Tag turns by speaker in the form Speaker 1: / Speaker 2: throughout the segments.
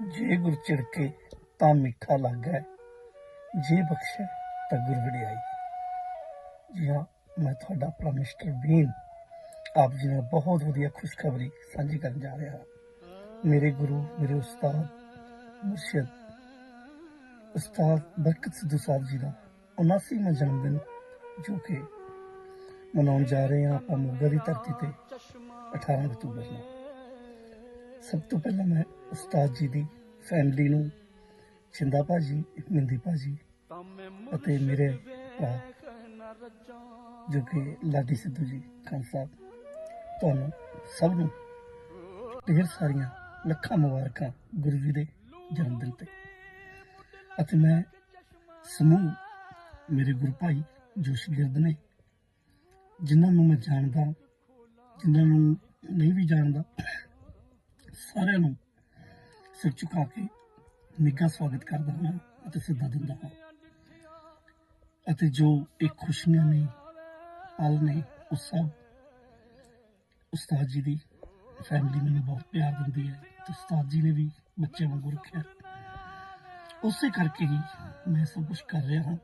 Speaker 1: ਜੇ ਗੁਰ ਚਿੜਕੇ ਤਾਂ ਮਿੱਠਾ ਲੱਗਾ, ਜੇ ਬਖਸ਼ੇ ਤਾਂ ਗੁਰ ਵਡਿਆਈ। ਜੀ ਹਾਂ, ਮੈਂ ਤੁਹਾਡਾ ਆਪਣਾ ਮਿਸਟਰ ਬੀਨ ਆਪ ਜੀ ਨਾਲ ਬਹੁਤ ਵਧੀਆ ਖੁਸ਼ਖਬਰੀ ਸਾਂਝੀ ਕਰਨ ਜਾ ਰਿਹਾ ਮੇਰੇ ਗੁਰੂ, ਮੇਰੇ ਉਸਤਾਦ, ਮੁਰਸ਼ਿਦ, ਉਸਤਾਦ ਬਰਕਤ ਸਿੱਧੂ ਸਾਹਿਬ ਜੀ ਦਾ 79ਵਾਂ ਜਨਮ ਦਿਨ ਜੋ ਕਿ ਮਨਾਉਣ ਜਾ ਰਹੇ ਹਾਂ ਆਪਾਂ ਮੋਗਾ ਦੀ ਧਰਤੀ ਤੇ 18 ਅਕਤੂਬਰ ਨੂੰ। ਸਭ ਤੋਂ ਪਹਿਲਾਂ ਮੈਂ ਉਸਤਾਦ ਜੀ ਦੀ ਫੈਮਿਲੀ ਨੂੰ ਛਿੰਦਾ ਭਾਜੀ ਮਿੰਦੀ ਭਾਜੀ ਅਤੇ ਮੇਰੇ ਭਰਾ ਜੋ ਕਿ ਲਾਡੀ ਸਿੱਧੂ ਜੀ, ਖਾਨ ਸਾਹਿਬ, ਤੁਹਾਨੂੰ ਸਭ ਨੂੰ ਢੇਰ ਸਾਰੀਆਂ ਲੱਖਾਂ ਮੁਬਾਰਕਾਂ ਗੁਰੂ ਜੀ ਦੇ ਜਨਮ ਦਿਨ ਤੇ। ਅਤੇ ਮੈਂ ਸਮੂਹ ਮੇਰੇ ਗੁਰੂ ਭਾਈ ਜੋਸ਼ੀ ਗਿਰਦ ਨੇ, ਜਿਨ੍ਹਾਂ ਨੂੰ ਮੈਂ ਜਾਣਦਾ, ਜਿਨ੍ਹਾਂ ਨੂੰ ਨਹੀਂ ਵੀ ਜਾਣਦਾ ਸਾਰਿਆਂ ਨੂੰ ਸਿਰ ਝੁਕਾ ਕੇ ਨਿੱਘਾ ਸਵਾਗਤ ਕਰਦਾ ਹਾਂ ਅਤੇ ਸਿੱਧਾ ਦਿੰਦਾ ਹਾਂ। ਅਤੇ ਜੋ ਇਹ ਖੁਸ਼ੀਆਂ ਨੇ, ਪਲ ਨੇ ਉਹ ਸਭ ਉਸਤਾਦ ਜੀ ਦੀ ਫੈਮਿਲੀ ਮੈਨੂੰ ਬਹੁਤ ਪਿਆਰ ਦਿੰਦੀ ਹੈ ਤੇ ਉਸਤਾਦ ਜੀ ਨੇ ਵੀ ਬੱਚੇ ਵਾਂਗੂ ਰੱਖਿਆ। ਉਸੇ ਕਰਕੇ ਹੀ ਮੈਂ ਸਭ ਕੁਝ ਕਰ ਰਿਹਾ ਹਾਂ।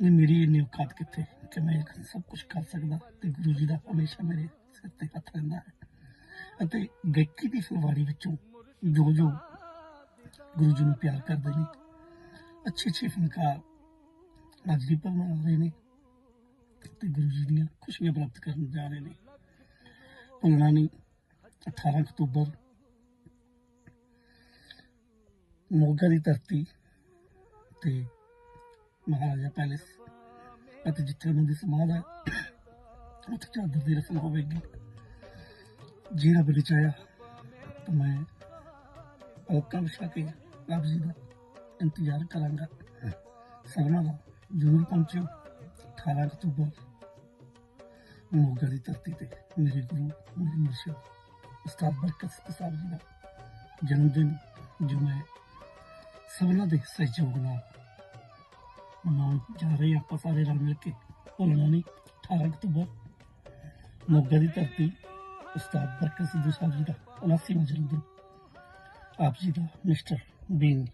Speaker 1: ਇਹ ਮੇਰੀ ਇੰਨੀ ਔਕਾਤ ਕਿੱਥੇ ਕਿ ਮੈਂ ਇਹ ਸਭ ਕੁਝ ਕਰ ਸਕਦਾ ਤੇ ਗੁਰੂ ਜੀ ਦਾ ਹਮੇਸ਼ਾ ਮੇਰੇ ਸਿਰ ਤੇ ਹੱਥ ਰਹਿੰਦਾ ਹੈ। ਅਤੇ ਗਾਇਕੀ ਦੀ ਫੁਲਵਾੜੀ ਵਿੱਚੋਂ ਜੋ ਜੋ ਗੁਰੂ ਜੀ ਨੂੰ ਪਿਆਰ ਕਰਦੇ ਨੇ, ਅੱਛੇ ਅੱਛੇ ਫਨਕਾਰ ਅੱਜ ਦੀ ਬਣਾ ਰਹੇ ਨੇ ਤੇ ਗੁਰੂ ਜੀ ਦੀਆਂ ਖੁਸ਼ੀਆਂ ਪ੍ਰਾਪਤ ਕਰਨ ਜਾ ਰਹੇ ਨੇ। ਭੁੱਲਣਾ ਨਹੀਂ 18 ਅਕਤੂਬਰ ਮੋਗਾ ਦੀ ਧਰਤੀ ਤੇ ਮਹਾਰਾਜਾ ਪੈਲੇਸ, ਅਤੇ ਜਿੱਥੇ ਉਹਨਾਂ ਦੀ ਸਮਾਧ ਹੈ, ਉੱਥੇ ਚਾਦਰ ਦੀ ਰਸਮ ਹੋਵੇਗੀ। ਜਿਹੜਾ ਰੱਬ ਨੇ ਚਾਹਿਆ ਤਾਂ ਮੈਂ ਔਕਾ ਵਿਛਾ ਕੇ ਆਪ ਜੀ ਦਾ ਇੰਤਜ਼ਾਰ ਕਰਾਂਗਾ। ਸਭਨਾਂ ਦਾ ਜ਼ਰੂਰ ਪਹੁੰਚਿਓ। 18 ਅਕਤੂਬਰ ਮੋਗਾ ਦੀ ਧਰਤੀ ਤੇ ਮੇਰੇ ਗੁਰੂ ਮੇਰੇ ਮੁਰਸ਼ਿਦ ਉਸਤਾਦ ਬਰਕਤ ਸਾਹਿਬ ਜੀ ਦਾ ਜਨਮ ਦਿਨ ਜੋ ਮੈਂ ਸਭਨਾਂ ਦੇ ਸਹਿਯੋਗ ਨਾਲ ਮਨਾਉਣ ਜਾ ਰਹੇ ਹਾਂ। ਆਪਾਂ ਸਾਰੇ ਰਲ ਮਿਲ ਕੇ ਭੁੱਲਣਾ ਨਹੀਂ। 18 ਅਕਤੂਬਰ ਮੋਗਾ ਦੀ ਧਰਤੀ ਉਸਤਾਦ ਬਰਕਤ ਸਿੱਧੂ ਸਾਹਿਬ ਜੀ ਦਾ 79ਵਾਂ ਜਨਮ ਦਿਨ ਆਪ ਜੀ ਦਾ ਮਿਸਟਰ ਬੀਨ